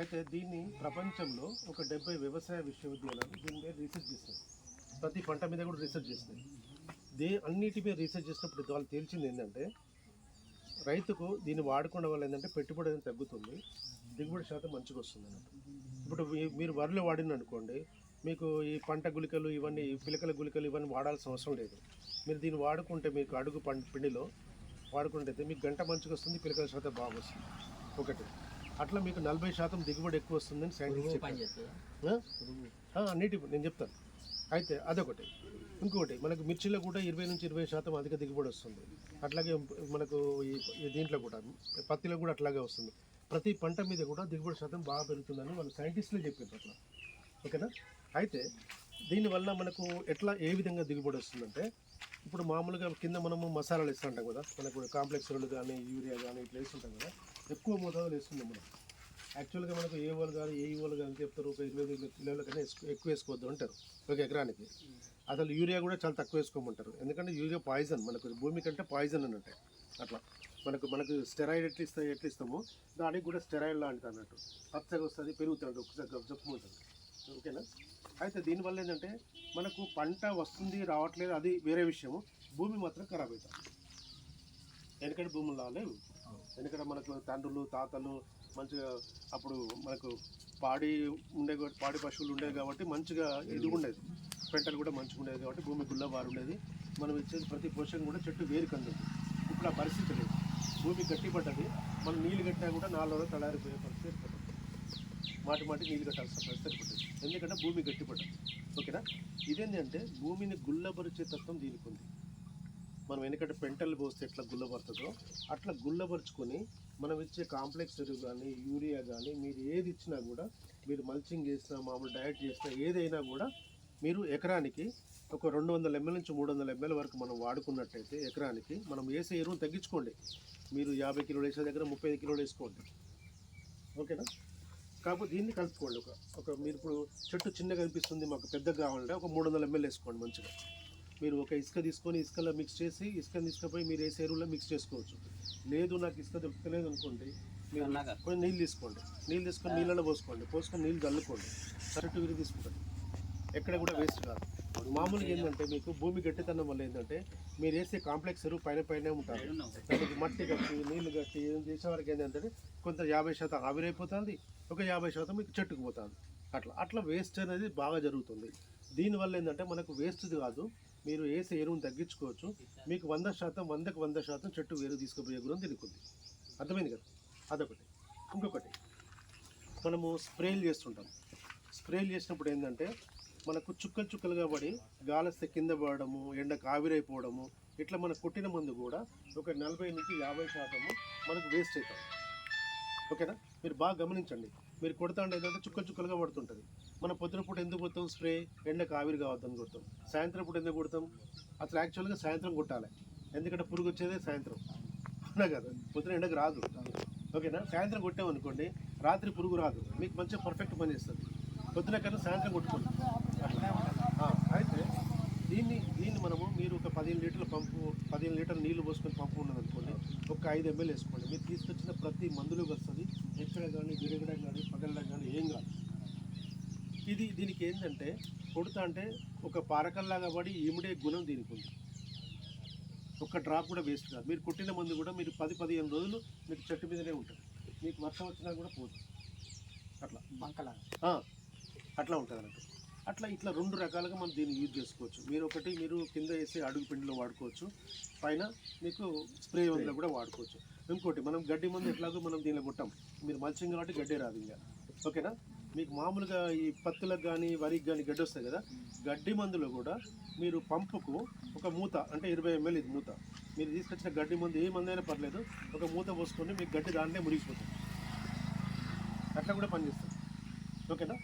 అయితే దీన్ని ప్రపంచంలో ఒక డెబ్బై వ్యవసాయ విశ్వవిద్యాలయాలు దీని మీద రీసెర్చ్ చేస్తాయి ప్రతి పంట మీద కూడా రీసెర్చ్ చేస్తాయి దే అన్నిటి మీద రీసెర్చ్ చేసినప్పుడు వాళ్ళు తేల్చింది ఏంటంటే రైతుకు దీన్ని వాడుకోవడం వల్ల ఏంటంటే పెట్టుబడి అనేది తగ్గుతుంది దిగుబడి శాతం మంచిగా వస్తుంది అన్నట్టు. ఇప్పుడు మీ- మీరు వరిలో వాడిన అనుకోండి మీకు ఈ పంట గుళికలు ఇవన్నీ పిలకల గుళికలు ఇవన్నీ వాడాల్సిన అవసరం లేదు. మీరు దీన్ని వాడుకుంటే మీకు అడుగు పంట పిండిలో వాడుకుంటే మీకు గంట మంచిగా వస్తుంది పిలకల శాతం బాగా వస్తుంది. ఒకటి. అట్లా మీకు నలభై శాతం దిగుబడి ఎక్కువ వస్తుందని సైంటిస్ట్ చెప్పారు. నీటి నేను చెప్తాను. అయితే అదొకటి. ఇంకొకటి మనకు మిర్చిలో కూడా ఇరవై నుంచి ఇరవై శాతం అధిక దిగుబడి వస్తుంది. అట్లాగే మనకు ఈ ఈ దీంట్లో కూడా పత్తిలో కూడా అట్లాగే వస్తుంది. ప్రతి పంట మీద కూడా దిగుబడి శాతం బాగా పెరుగుతుందని వాళ్ళు సైంటిస్టులు చెప్పారు అట్లా. ఓకేనా? అయితే దీనివల్ల మనకు ఎట్లా ఏ విధంగా దిగుబడి వస్తుందంటే ఇప్పుడు మామూలుగా కింద మనము మసాలాలు ఇస్తుంటాం కదా మనకు కాంప్లెక్స్ ఎరువులు కానీ యూరియా కానీ ఇట్లా వేస్తుంటాం కదా ఎక్కువ మోతాదులో వేస్తున్నాం మనం. యాక్చువల్గా మనకు ఏ వాళ్ళు కానీ ఏ వాళ్ళు కానీ చెప్తారు ఒక ఇరవై ఐదు కిలోల కన్నా ఎక్కువ వేసుకోవద్దు అంటారు ఒక ఎకరానికి. అసలు యూరియా కూడా చాలా తక్కువ వేసుకోమంటారు. ఎందుకంటే యూరియా పాయిజన్ మనకు భూమి కంటే పాయిజన్ అని అట్లా. మనకు మనకు స్టెరాయిడ్ ఎట్లా ఇస్తా ఎట్లా ఇస్తామో దానికి కూడా స్టెరాయిడ్ లాంటిది అన్నట్టు. పచ్చగా వస్తుంది పెరుగుతుంది ఒకసారి చెప్పుకుంటుంది ఓకేనా? అయితే దీనివల్ల ఏంటంటే మనకు పంట వస్తుంది రావట్లేదు అది వేరే విషయము. భూమి మాత్రం ఖరాబ్ అవుతుంది ఎందుకంటే భూములు రాలేవు ఎందుకంటే మనకు తండ్రులు తాతలు మంచిగా అప్పుడు మనకు పాడి ఉండే కాబట్టి- పాడి పశువులు ఉండేవి కాబట్టి మంచిగా ఇది ఉండేది. పెంటలు కూడా మంచిగా ఉండేది కాబట్టి భూమి గుల్లబారు ఉండేది. మనం ఇచ్చేది ప్రతి పోషకం కూడా చెట్టు వేరు ఇప్పుడు ఆ పరిస్థితి లేదు. భూమి గట్టిపడ్డది. మనం నీళ్ళు కట్టినా కూడా నాలుగు రోజులు తలారిపోయే పరిస్థితి మాటి మాటి నీళ్ళు కట్టాల్సిన పరిస్థితి ఏర్పడ్డది ఎందుకంటే భూమి గట్టిపడ్డది. ఓకేనా? ఇదేంటంటే భూమిని గుల్లబరిచే తత్వం దీనికి ఉంది. మనం ఎందుకంటే పెంటలు పోస్తే ఎట్లా గుల్లబరుతుందో అట్లా గుల్లబరుచుకొని మనం ఇచ్చే కాంప్లెక్స్ ఎరువు కానీ యూరియా కానీ మీరు ఏది ఇచ్చినా కూడా మీరు మల్చింగ్ చేసినా మామూలు డయట్ చేసినా ఏదైనా కూడా మీరు ఎకరానికి ఒక రెండు వందల ఎంఎల్ నుంచి మూడు వందల ఎంఎల్ వరకు మనం వాడుకున్నట్టయితే ఎకరానికి మనం వేసే ఎరువును తగ్గించుకోండి. మీరు యాభై కిలోలు వేసే దగ్గర ముప్పై ఐదు కిలోలు వేసుకోండి. ఓకేనా? కాకపోతే దీన్ని కలుపుకోండి. ఒక ఒక మీరు ఇప్పుడు చెట్టు చిన్నగా కనిపిస్తుంది మాకు పెద్దగా కావాలంటే ఒక మూడు వందల ఎంఎల్ వేసుకోండి మంచిగా. మీరు ఒక ఇసుక తీసుకొని ఇసుకలో మిక్స్ చేసి ఇసుకని తీసుకుపోయి మీరు వేసే ఎరువులో మిక్స్ చేసుకోవచ్చు. లేదు నాకు ఇసుక దొరకలేదు అనుకోండి మీరు కొంచెం నీళ్ళు తీసుకోండి. నీళ్ళు తీసుకొని నీళ్ళలో పోసుకోండి. పోసుకొని నీళ్ళు చల్లుకోండి. కరెక్ట్ విరి తీసుకుంటుంది ఎక్కడ కూడా వేస్ట్ కాదు. మామూలుగా ఏంటంటే మీకు భూమి గట్టితనం వల్ల ఏంటంటే మీరు వేసే కాంప్లెక్స్ ఎరువు పైన పైన ఉంటారు. దానికి మట్టి కట్టి నీళ్ళు కట్టి ఏం చేసే వరకు ఏంటంటే కొంత యాభై శాతం ఆవిరైపోతుంది ఒక యాభై శాతం మీకు చెట్టుకు పోతుంది. అట్లా అట్లా వేస్ట్ అనేది బాగా జరుగుతుంది. దీనివల్ల ఏంటంటే మనకు వేస్ట్ది కాదు మీరు వేసే ఎరువును తగ్గించుకోవచ్చు. మీకు వంద శాతం వందకు వంద శాతం చెట్టు వేరు తీసుకుపోయే గురం తినుకుంది అర్థమైంది కదా? అదొకటి. ఇంకొకటి మనము స్ప్రేలు చేస్తుంటాం. స్ప్రేలు చేసినప్పుడు ఏంటంటే మనకు చుక్కలు చుక్కలుగా పడి గాలిస్తే కింద పడడము ఎండకు ఆవిరైపోవడము ఇట్లా మన కొట్టిన మందు కూడా ఒక నలభై నుంచి యాభై శాతము మనకు వేస్ట్ అవుతుంది ఓకేనా? మీరు బాగా గమనించండి. మీరు కొడతా ఉండేది ఏంటంటే చుక్కలు చుక్కలుగా పడుతుంటుంది. మనం పొద్దున పూట ఎందుకు కొడతాం? స్ప్రే. ఎండకు ఆవిరి కావద్దని కొడతాం. సాయంత్రం పూట ఎందుకు కొడతాం? అసలు యాక్చువల్గా సాయంత్రం కొట్టాలి. ఎందుకంటే పురుగు వచ్చేదే సాయంత్రం. అవునా కదా? పొద్దున ఎండకు రాదు. ఓకేనా? సాయంత్రం కొట్టామనుకోండి రాత్రి పురుగు రాదు. మీకు మంచిగా పర్ఫెక్ట్ పని చేస్తుంది. పొద్దున కన్నా సాయంత్రం కొట్టుకోండి. అయితే దీన్ని దీన్ని మనము మీరు ఒక పదిహేను లీటర్ల పంపు పదిహేను లీటర్ల నీళ్ళు పోసుకొని పంపు ఉన్నదనుకోండి ఒక ఐదు ఎంఎల్ వేసుకోండి. మీరు తీసుకొచ్చిన ప్రతి మందులు కలిసి ఎక్కడ కానీ విరగడం కానీ పగలడం కానీ ఏం కాదు. ఇది దీనికి ఏంటంటే కొడుతా అంటే ఒక పారకల్లాగా పడి ఇమిడే గుణం దీనికి ఉంది. ఒక్క డ్రాప్ కూడా వేస్ట్ కాదు. మీరు కొట్టిన మందు కూడా మీరు పది పదిహేను రోజులు మీకు చెట్టు మీదనే ఉంటుంది. మీకు వర్షం వచ్చినా కూడా పోదు. అట్లా. ఆ, అట్లా ఉంటుంది అన్నట్టు. అట్లా ఇట్లా రెండు రకాలుగా మనం దీన్ని యూజ్ చేసుకోవచ్చు. మీరు ఒకటి మీరు కింద వేసే అడుగు పిండిలో వాడుకోవచ్చు. పైన మీకు స్ప్రే మందులో కూడా వాడుకోవచ్చు. ఇంకోటి మనం గడ్డి మందు ఎట్లాగో మనం దీనిలో కొట్టాం. మీరు మల్చింగ్ కాబట్టి గడ్డి రాదు ఇంకా. ఓకేనా? మీకు మామూలుగా ఈ పత్తులకు కానీ వరికి కానీ గడ్డి వస్తాయి కదా? గడ్డి మందులో కూడా మీరు పంపుకు ఒక మూత అంటే ఇరవై ఎంఎల్ ఇది మూత. మీరు తీసుకొచ్చిన గడ్డి మందు ఏ మందు అయినా పర్లేదు ఒక మూత పోసుకొని మీకు గడ్డి దాంట్లో మురిగిపోతుంది అట్లా కూడా పనిచేస్తుంది. ఓకేనా?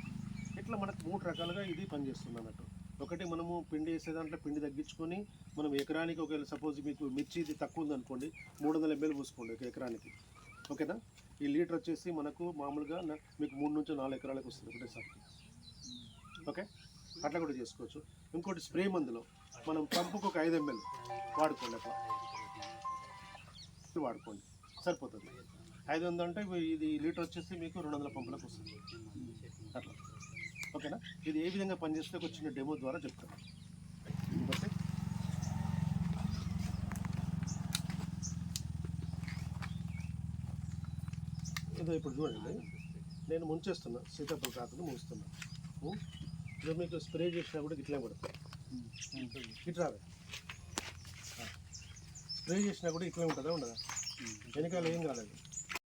ఇట్లా మనకు మూడు రకాలుగా ఇది పనిచేస్తుంది అన్నట్టు. ఒకటి మనము పిండి వేసే దాంట్లో పిండి తగ్గించుకొని మనం ఎకరానికి ఒకవేళ సపోజ్ మీకు మిర్చి ఇది తక్కువ ఉందనుకోండి మూడు వందల ఎంఎల్ పోసుకోండి ఒక ఎకరానికి. ఓకేనా? ఈ లీటర్ వచ్చేసి మనకు మామూలుగా మీకు మూడు నుంచి నాలుగు ఎకరాలకు వస్తుంది ఒకటేసారి ఓకే? అట్లా కూడా చేసుకోవచ్చు. ఇంకోటి స్ప్రే మందులో. మనం పంపుకు ఒక ఐదు ఎంఎల్ వాడుకోండి అట్లా. వాడుకోండి. సరిపోతుంది. ఐదు వందలు అంటే ఇది లీటర్ వచ్చేసి మీకు రెండు వందల పంపులకు వస్తుంది. అట్లా. ఓకేనా? ఇది ఏ విధంగా పనిచేస్తే ఒక చిన్న డెమో ద్వారా చెప్తాను. ఇదో ఇప్పుడు చూడండి. నేను ముంచేస్తున్నా. సీతాఫల కాకుండా ముంచుతున్నా? ఇప్పుడు మీకు స్ప్రే చేసినా కూడా ఇట్లే పడుతుంది. ఇట్లా స్ప్రే చేసినా కూడా ఇట్లే ఉంటుందా ఉండదా? వెనకాల ఏం కాలేదు.